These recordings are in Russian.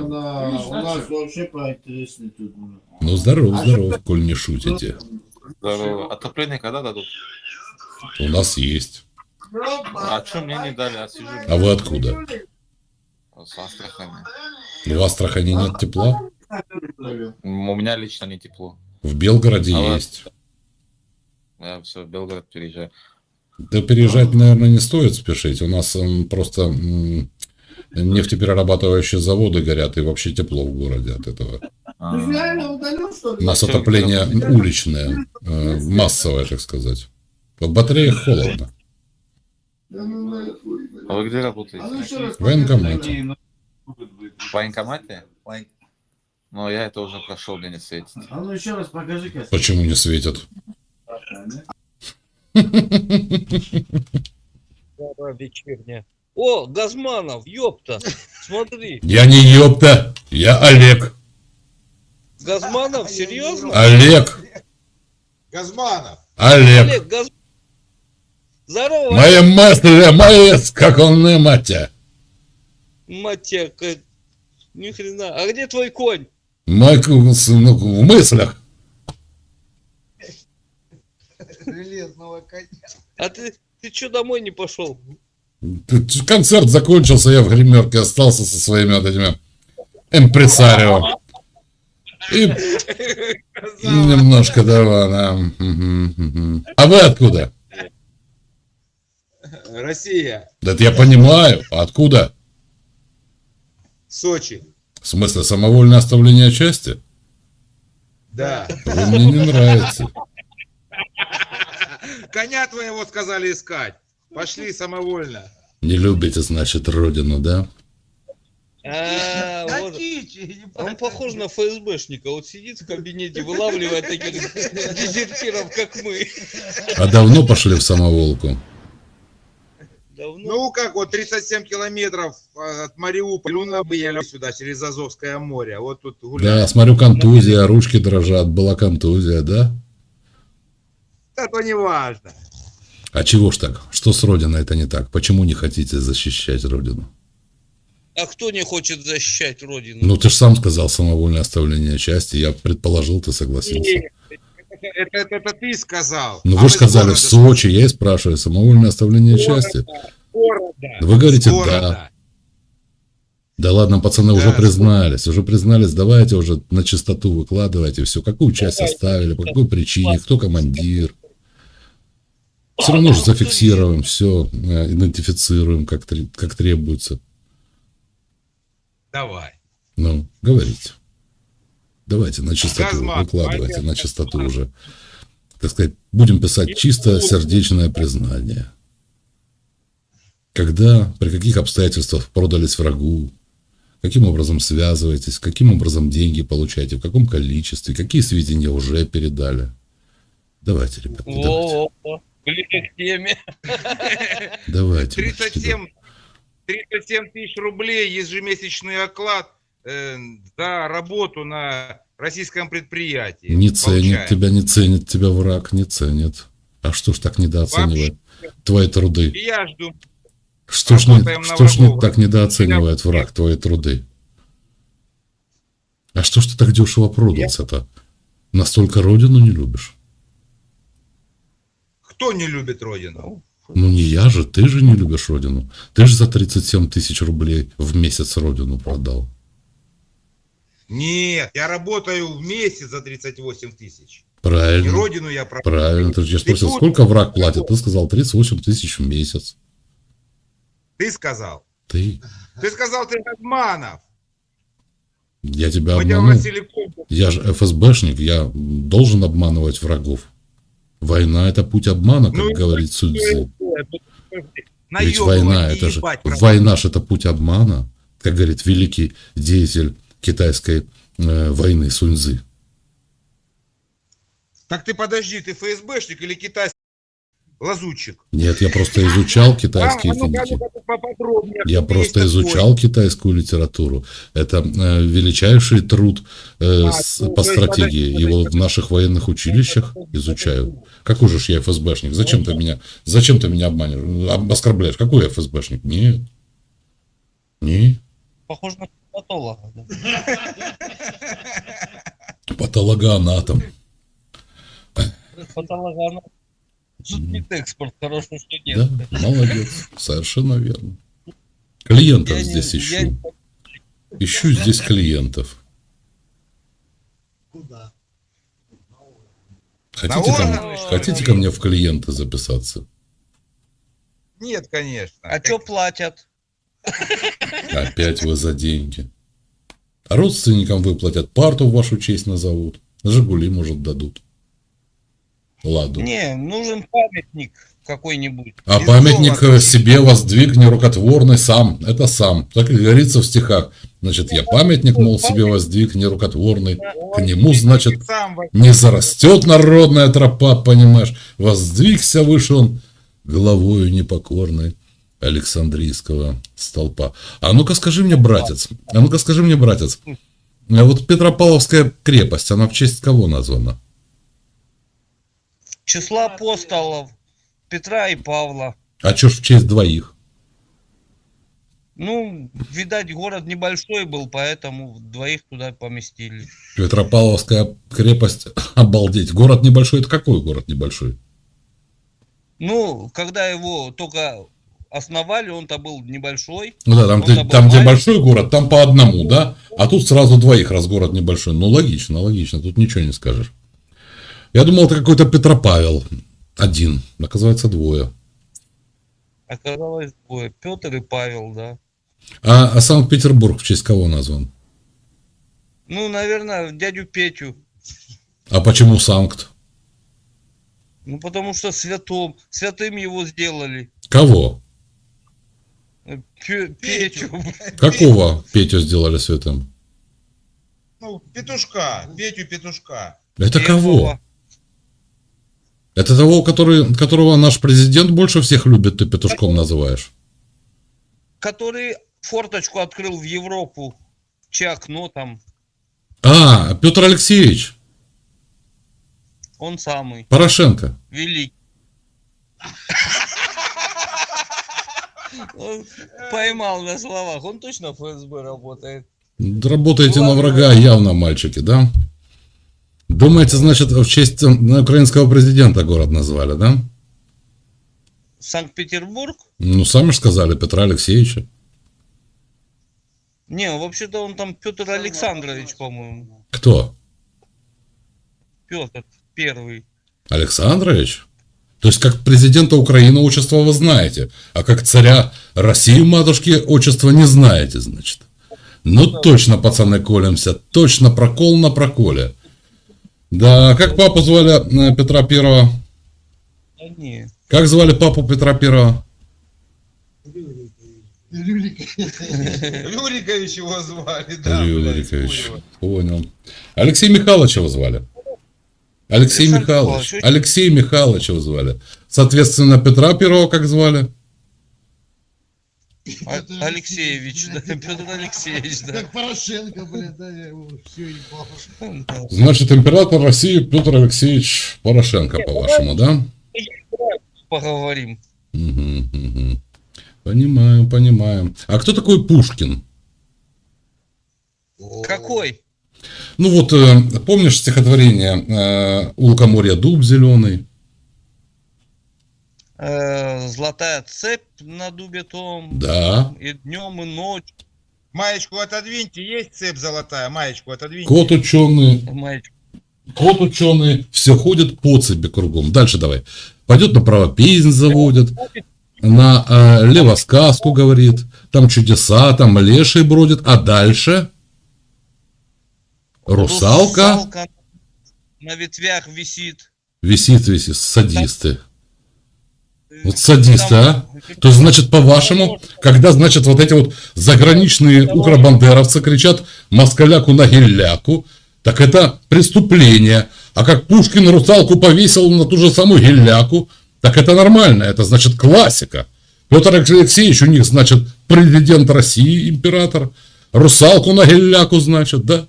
Да. Видишь, У нас вообще поинтереснее тут. Ну, здоров, здоров, коль не шутите. Здорово. Отопление когда дадут? У нас есть. А что мне не дали? А сижу А вы откуда? с Астрахани. В Астрахани нет тепла? У меня лично не тепло. В Белгороде А есть. Я все в Белгород переезжаю. Да переезжать, наверное, не стоит спешить. У нас просто м, нефтеперерабатывающие заводы горят, и вообще тепло в городе от этого. А? У нас отопление уличное, э, массовое, так сказать. В батареях холодно. Ну. А вы где А ну работаете? еще раз В военкомате. В военкомате? Ну, я это уже прошел, мне не светит. А ну еще раз покажи-ка. Почему не светят? Пора вечерняя. О, Газманов, ёпта, смотри. Я не ёпта, я Олег. Газманов, серьезно? Олег, Газманов. Олег. Олег, Газ... Здорово, Моя мысль, моя, как он не матя. мать тебя, как- ни хрена. А где твой конь? Мой сынок в мыслях. Железного коня. А ты, ты что домой не пошел? Концерт закончился, я в гримерке остался со своими вот этими импресарио. И немножко давай, да. А вы откуда? Россия. Да это я понимаю. А откуда? Сочи. В смысле, самовольное оставление части? Да. Вы мне не нравится. Коня твоего сказали искать. Пошли самовольно. Не любите, значит, родину, да? А, вот. Он похож на ФСБшника. Вот сидит в кабинете, вылавливает таких дезертиров, как мы. А давно пошли в самоволку? Давно. Ну как, вот 37 километров а, от Мариуполя. Ну, бы я сюда через Азовское море. Вот тут Да, смотрю, контузия, ручки дрожат. Была контузия, да? Да, то не важно. А чего ж так? Что с родиной это не так? Почему не хотите защищать родину? А кто не хочет защищать родину? Ну, ты же сам сказал самовольное оставление части. Я предположил, ты согласился. Нет, Это, это, это ты сказал. Ну, А вы же сказали, в города, Сочи. Я и спрашиваю, самовольное оставление части. с города. Вы говорите, города. да. Да ладно, пацаны, уже Да. признались. Уже признались, давайте уже на чистоту выкладывайте все. Какую часть оставили, по какой причине, кто командир. Все равно же зафиксируем, все, идентифицируем, как, как требуется. Давай. Ну, говорите. Давайте на чистоту, Газман, выкладывайте на чистоту уже. Так сказать, будем писать чисто сердечное признание. Когда, при каких обстоятельствах продались врагу, каким образом связываетесь, каким образом деньги получаете, в каком количестве, какие сведения уже передали. Давайте, ребята, давайте. Ближе к теме. Давайте. мальчики, 37, 37 тысяч рублей ежемесячный оклад э, за работу на российском предприятии. Не ценит тебя, не ценит тебя враг, не ценит. А что ж так недооценивает твои труды? Я жду. Что ж, не, что ж не так недооценивает враг твои труды? А что ж ты так дешево продался-то? Настолько родину не любишь? Кто не любит родину? Ну не я же, ты же не любишь родину. Ты же за 37 тысяч рублей в месяц родину продал. Нет, я работаю в месяц за 38 тысяч. И Правильно. родину я продаю. Правильно. Ты же я спросил, тут- сколько враг платит? Ты сказал 38 тысяч в месяц. Ты сказал. Ты. Ты сказал, ты Газманов. Я тебя обманул. Я же ФСБшник, я должен обманывать врагов. Война это путь обмана, как Ну говорит Судзи. Ведь война это же война ж это путь обмана, как говорит великий деятель китайской э, войны Суньцзы. Так ты подожди, ты ФСБшник или китайский лазутчик? Нет, я просто изучал китайские А, финики. Я просто есть такой? изучал китайскую литературу. Это э, величайший труд э, А, с- ну, по есть, стратегии. подожди, Его подожди. в наших военных училищах изучают. Какой же ж я ФСБшник? Зачем ты меня, зачем ты меня обманешь, об- оскорбляешь? Какой я ФСБшник? Нет. Не. Похож на стоматолога. Да. Патологоанатом. Патологоанатом. Судмедэкспорт, хорошо, что Да, нет. молодец. Совершенно верно. Клиентов Я не- здесь я ищу. не- Ищу здесь клиентов. Куда? Хотите, ко, органы, мне- что хотите ко мне в клиенты записаться? Нет, конечно. А что платят? Опять вы за деньги. А родственникам выплатят, парту в вашу честь назовут. Жигули, может, дадут. Ладу. Не, нужен памятник какой-нибудь. А Из памятник себе воздвигни рукотворный сам. Это сам. Так и говорится в стихах. Значит, я памятник, мол, себе воздвигни рукотворный. К нему, значит, не зарастет народная тропа, понимаешь? Воздвигся выше он головою непокорной Александрийского столпа. А ну-ка скажи мне, братец, а ну-ка скажи мне, братец, а вот Петропавловская крепость, она в честь кого названа? Числа апостолов Петра и Павла. А чё ж в честь двоих? Ну, видать, город небольшой был, поэтому двоих туда поместили. Петропавловская крепость, обалдеть. Город небольшой, это какой город небольшой? Ну, когда его только основали, он-то был небольшой. Ну да, там, где, там где большой город, там по одному, да? А тут сразу двоих, раз город небольшой. Ну, логично, логично, тут ничего не скажешь. Я думал, это какой-то Петропавел. Один. Оказывается, двое. Оказалось, двое. Петр и Павел, да. А, а Санкт-Петербург в честь кого назван? Ну, наверное, дядю Петю. А почему Санкт? Ну, потому что святом, святым его сделали. Кого? Пе- Петю. Какого Петю сделали святым? Ну, петушка, Петю петушка. Это Первого. кого? Это того, который, которого наш президент больше всех любит, ты петушком называешь. Который форточку открыл в Европу. Че окно там. А, Петр Алексеевич, Он самый. Порошенко. Великий. Он поймал на словах. Он точно ФСБ работает. Работаете на Ладно. врага явно, мальчики, да? Думаете, значит, в честь э, украинского президента город назвали, да? Санкт-Петербург? Ну, сами же сказали, Петра Алексеевича. Не, вообще-то он там Петр Александрович, по-моему. Кто? Петр первый. Александрович? То есть, как президента Украины отчество вы знаете, а как царя России матушки отчество не знаете, значит. Ну, точно, пацаны, колемся. Точно прокол на проколе. Да, как папу звали э, Петра Первого? Да не. Как звали папу Петра Первого? Люрикович его звали, да. Юрий блядь, Юрикович. хуево. Понял. Алексей Михайлович его звали. Алексей. Михайлович. Алексей Михайлович его звали. Соответственно, Петра Первого как звали? А- Алексеевич, да, Петр Алексеевич, да. Как Порошенко, блин, да, я его все ебал. Значит, император России Петр Алексеевич Порошенко, по-вашему, да? Поговорим. Мгм, мгм. Понимаю, понимаю. А кто такой Пушкин? Какой? Ну вот, э, помнишь стихотворение э, «У лукоморья дуб зеленый»? Э, Золотая цепь на дубе том. Да. И днем, и ночью. Маечку отодвиньте, есть цепь золотая, маечку отодвиньте. Кот ученый, Мальчик. кот ученый, все ходит по цепи кругом. Дальше давай. Пойдет направо песнь заводит, на э, левосказку говорит, там чудеса, там леший бродит, а дальше русалка на ветвях висит. висит, висит, садисты. Вот садисты, а? То есть, значит, по-вашему, когда, значит, вот эти вот заграничные укробандеровцы кричат москаляку на гелляку, так это преступление. А как Пушкин русалку повесил на ту же самую гелляку, так это нормально, это значит классика. Петр Алексеевич у них, значит, президент России, император. Русалку на гелляку, значит, да?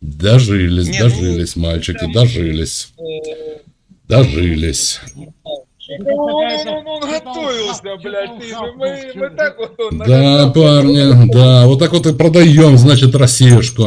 Дожились, Не, ну, дожились, мальчики, там- дожились. Э, Дожились. какая-то- он, он какая-то готовился, шапка, блядь. какая-то Ты же, шапка, мы, чё мы ты? так вот он Да, парни, да, вот так вот и продаем, значит, Россиюшку.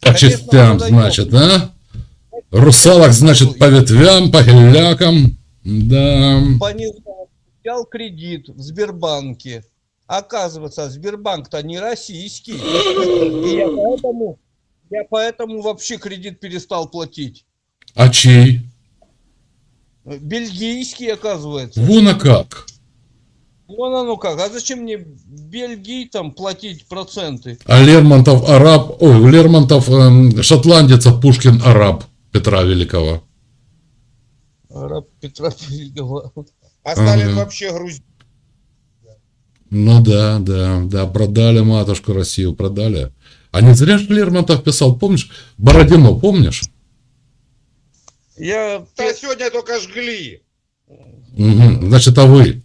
По Конечно, частям, продаем. значит, а? Русалок, значит, по ветвям, по гелякам. Да. По взял кредит в Сбербанке. Оказывается, Сбербанк-то не российский. И я поэтому, я поэтому вообще кредит перестал платить. А чей? Бельгийский, оказывается. Вон а как. Вон оно как. А зачем мне Бельгии там платить проценты? А Лермонтов араб, у Лермонтов эм, шотландец, а Пушкин араб Петра Великого. Араб Петра Великого. А Сталин Ага. вообще грузин. Ну да, да, да, продали матушку Россию, продали. А не зря же Лермонтов писал, помнишь, Бородино, помнишь? Я Да сегодня только жгли. Мгм, Значит, а вы?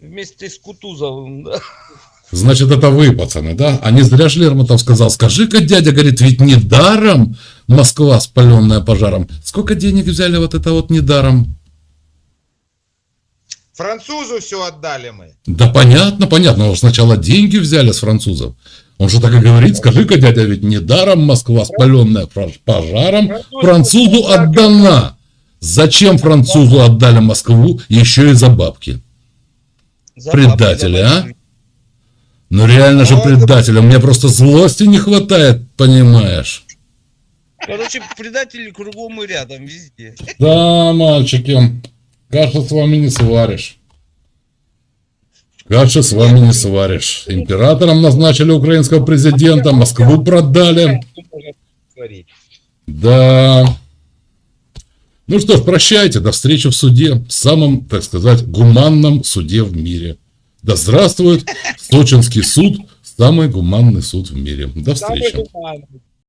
вместе с Кутузовым, да. Значит, это вы, пацаны, да? А не зря же Лермонтов сказал, скажи-ка, дядя, говорит, ведь недаром Москва спаленная пожаром. Сколько денег взяли вот это вот недаром? Французу все отдали мы. Да понятно, понятно, но сначала деньги взяли с французов. Он же так и говорит, скажи-ка, дядя, ведь недаром Москва спаленная пож- пожаром французу отдана. Зачем французу отдали Москву еще и за бабки? Предатели, а? Ну реально же Вот это- предателя, мне просто злости не хватает, понимаешь? Короче, предатели кругом и рядом, везде. Да, мальчики, кашу с вами не сваришь. Кашу с вами не сваришь. Императором назначили украинского президента, Москву продали. Да. Ну что ж, прощайте, до встречи в суде, в самом, так сказать, гуманном суде в мире. Да здравствует Сочинский суд, самый гуманный суд в мире. До встречи.